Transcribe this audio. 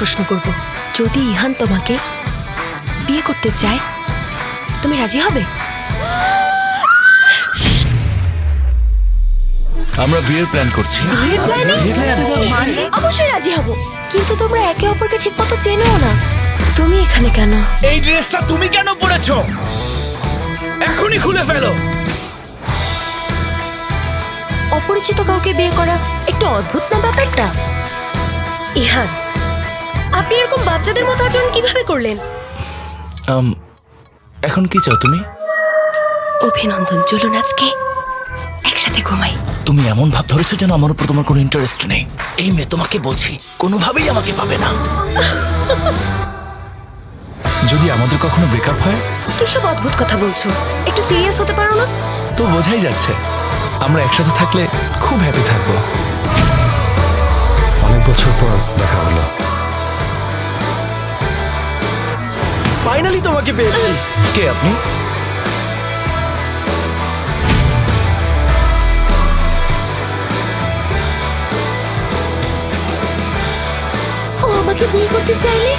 প্রশ্ন করব। যদি ইহান তোমাকে বিয়ে করতে চায় তুমি রাজি হবে? আমরা বিয়ের প্ল্যান করছি। অবশ্যই রাজি হব। কিন্তু তোমরা একে অপরকে ঠিক মতো চেনেও না। তুমি এখানে কেন? এই ড্রেসটা তুমি কেন পরেছো? এখনই খুলে ফেলো। অপরিচিত কাউকে বিয়ে করা একটু অদ্ভুত না ব্যাপারটা? ইহান এরকম বাচ্চাদের মতো আচরণ কীভাবে করলেন? এখন কি চাও তুমি? অভিনন্দন চলুন আজকে একসাথে ঘুমাই। তুমি এমন ভাব ধরেছো যেন আমার উপর তোমার কোনো ইন্টারেস্ট নেই। এই মেয়ে তোমাকে বলছি কোনোভাবেই আমাকে পাবে না। যদি আমাদের কখনো ব্রেকআপ হয়? কিসব অদ্ভুত কথা বলছো? একটু সিরিয়াস হতে পারো না? তো বোঝাই যাচ্ছে। আমরা একসাথে থাকলে খুব হ্যাপি থাকব। ফাইনালি তোমাকে পেয়েছি। কে আপনি? ও আমাকে বিয়ে করতে চাইলে